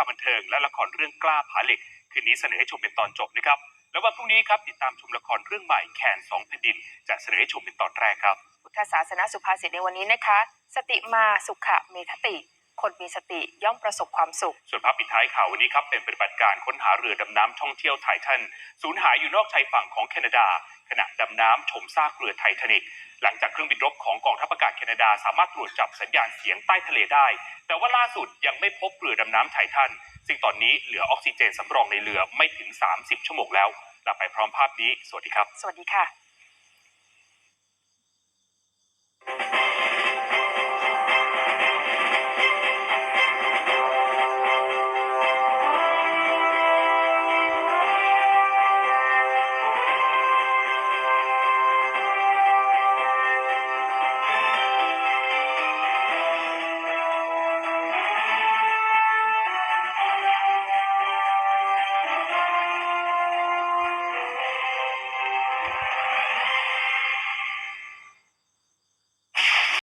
ข่าวบันเทิงและละครเรื่องกล้าผาเหล็ก คืนนี้เสนอให้ชมเป็นตอนจบนะครับ แล้ววันพรุ่งนี้ครับติดตามชมละครเรื่องใหม่แคนสองแผ่นดิน จะเสนอให้ชมเป็นตอนแรกครับ พุทธศาสนสุภาษิตในวันนี้นะคะ สติมาสุขะเมทติ คนมีสติย่อมประสบความสุข ส่วนภาพปิดท้ายข่าววันนี้ครับเป็นปฏิบัติการค้นหาเรือดำน้ำท่องเที่ยวไททันสูญหายอยู่นอกชายฝั่งของแคนาดา ขณะดำน้ำชมซากเรือไททานิกหลังจากเครื่องบินรบของกองทัพอากาศแค นาดาสามารถตรวจจับสัญญาณเสียงใต้ทะเลได้ แต่ว่าล่าสุดยังไม่พบเรือดำน้ำไททัน ซึ่งตอนนี้เหลือออกซิเจนสำรองในเรือไม่ถึง 30 ชั่วโมงแล้วลาไปพร้อมภาพนี้ สวัสดีครับ สวัสดีค่ะ